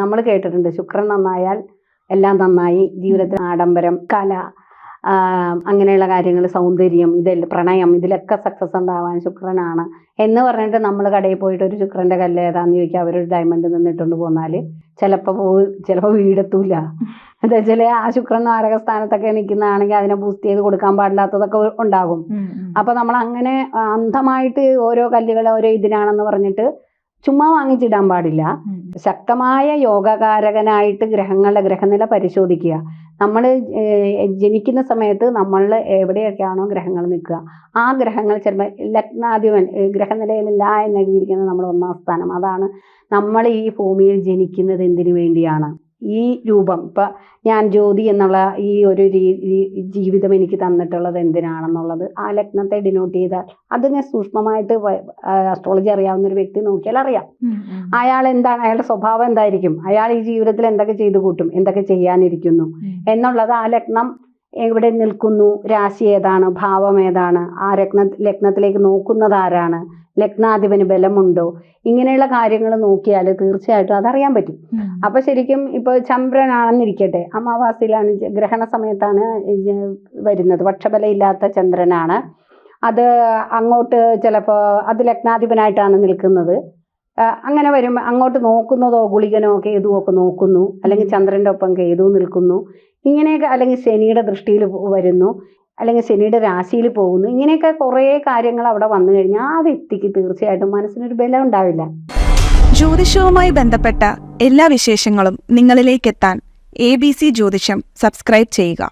നമ്മൾ കേട്ടിട്ടുണ്ട്. ശുക്രൻ നന്നായാൽ എല്ലാം നന്നായി. ജീവിതത്തിൽ ആഡംബരം കല അങ്ങനെയുള്ള കാര്യങ്ങൾ സൗന്ദര്യം ഇതെല്ലാം പ്രണയം ഇതിലൊക്കെ സക്സസ് ഉണ്ടാവാൻ ശുക്രനാണ്. എന്ന് പറഞ്ഞിട്ട് നമ്മൾ കടയിൽ പോയിട്ട് ഒരു ശുക്രന്റെ കല്ല് ഏതാന്ന് ചോദിക്കുക അവരൊരു ഡയമണ്ട് നിന്നിട്ടുണ്ട് പോന്നാൽ ചിലപ്പോൾ പോ ചിലപ്പോൾ വീടെത്തൂല എന്താ വെച്ചാൽ ആ ശുക്രൻ നാരക സ്ഥാനത്തൊക്കെ നിൽക്കുന്നതാണെങ്കിൽ അതിനെ ബൂസ്റ്റ് ചെയ്ത് കൊടുക്കാൻ പാടില്ലാത്തതൊക്കെ ഉണ്ടാകും. അപ്പോൾ നമ്മൾ അങ്ങനെ അന്ധമായിട്ട് ഓരോ കല്ലുകൾ ഓരോ ഇതിനാണെന്ന് പറഞ്ഞിട്ട് ചുമ്മാ വാങ്ങിച്ചിടാൻ പാടില്ല. ശക്തമായ യോഗകാരകനായിട്ട് ഗ്രഹങ്ങളുടെ ഗ്രഹനില പരിശോധിക്കുക. നമ്മൾ ജനിക്കുന്ന സമയത്ത് നമ്മൾ എവിടെയൊക്കെയാണോ ഗ്രഹങ്ങൾ നിൽക്കുക. ആ ഗ്രഹങ്ങൾ ചിലപ്പോൾ ലഗ്നാധിപൻ ഗ്രഹനിലയിലില്ല എന്ന് എഴുതിയിരിക്കുന്നത് നമ്മൾ ഒന്നാം സ്ഥാനം. അതാണ് നമ്മൾ ഈ ഭൂമിയിൽ ജനിക്കുന്നത് എന്തിനു വേണ്ടിയാണ്. ഈ രൂപം. ഇപ്പം ഞാൻ ജ്യോതി എന്നുള്ള ഈ ഒരു രീതി ജീവിതം എനിക്ക് തന്നിട്ടുള്ളത് എന്തിനാണെന്നുള്ളത് ആ ലഗ്നത്തെ ഡിനോട്ട് ചെയ്താൽ അതിനെ സൂക്ഷ്മമായിട്ട് അസ്ട്രോളജി അറിയാവുന്ന ഒരു വ്യക്തി നോക്കിയാൽ അറിയാം. അയാൾ എന്താണ്? അയാളുടെ സ്വഭാവം എന്തായിരിക്കും? അയാൾ ഈ ജീവിതത്തിൽ എന്തൊക്കെ ചെയ്തു കൂട്ടും? എന്തൊക്കെ ചെയ്യാനിരിക്കുന്നു? എന്നുള്ളത് ആ ലഗ്നം എവിടെ നിൽക്കുന്നു? രാശി ഏതാണ്? ഭാവം ഏതാണ്? ആ രത്ന ലഗ്നത്തിലേക്ക് നോക്കുന്നത് ആരാണ്? ലഗ്നാധിപന് ബലമുണ്ടോ? ഇങ്ങനെയുള്ള കാര്യങ്ങൾ നോക്കിയാൽ തീർച്ചയായിട്ടും അതറിയാൻ പറ്റും. അപ്പൊ ശരിക്കും ഇപ്പോൾ ചന്ദ്രനാണെന്നിരിക്കട്ടെ അമാവാസിയിലാണ് ഗ്രഹണ സമയത്താണ് വരുന്നത് വരുന്നത്. പക്ഷബലമില്ലാത്ത ചന്ദ്രനാണ്. അത് അങ്ങോട്ട് ചിലപ്പോൾ അത് ലഗ്നാധിപനായിട്ടാണ് നിൽക്കുന്നത്. അങ്ങനെ വരുമ്പോൾ അങ്ങോട്ട് നോക്കുന്നതോ ഗുളികനോ കേതുവോ ഒക്കെ നോക്കുന്നു. അല്ലെങ്കിൽ ചന്ദ്രന്റെ ഒപ്പം കേതു നിൽക്കുന്നു. ഇങ്ങനെയൊക്കെ അല്ലെങ്കിൽ ശനിയുടെ ദൃഷ്ടിയിൽ വരുന്നു. അല്ലെങ്കിൽ ശനിയുടെ രാശിയിൽ പോകുന്നു. ഇങ്ങനെയൊക്കെ കുറേ കാര്യങ്ങൾ അവിടെ വന്നു കഴിഞ്ഞാൽ ആ വ്യക്തിക്ക് തീർച്ചയായിട്ടും മനസ്സിനൊരു ബലം ഉണ്ടാവില്ല. ജ്യോതിഷവുമായി ബന്ധപ്പെട്ട എല്ലാ വിശേഷങ്ങളും നിങ്ങളിലേക്കെത്താൻ എ ബി സി ജ്യോതിഷം സബ്സ്ക്രൈബ് ചെയ്യുക.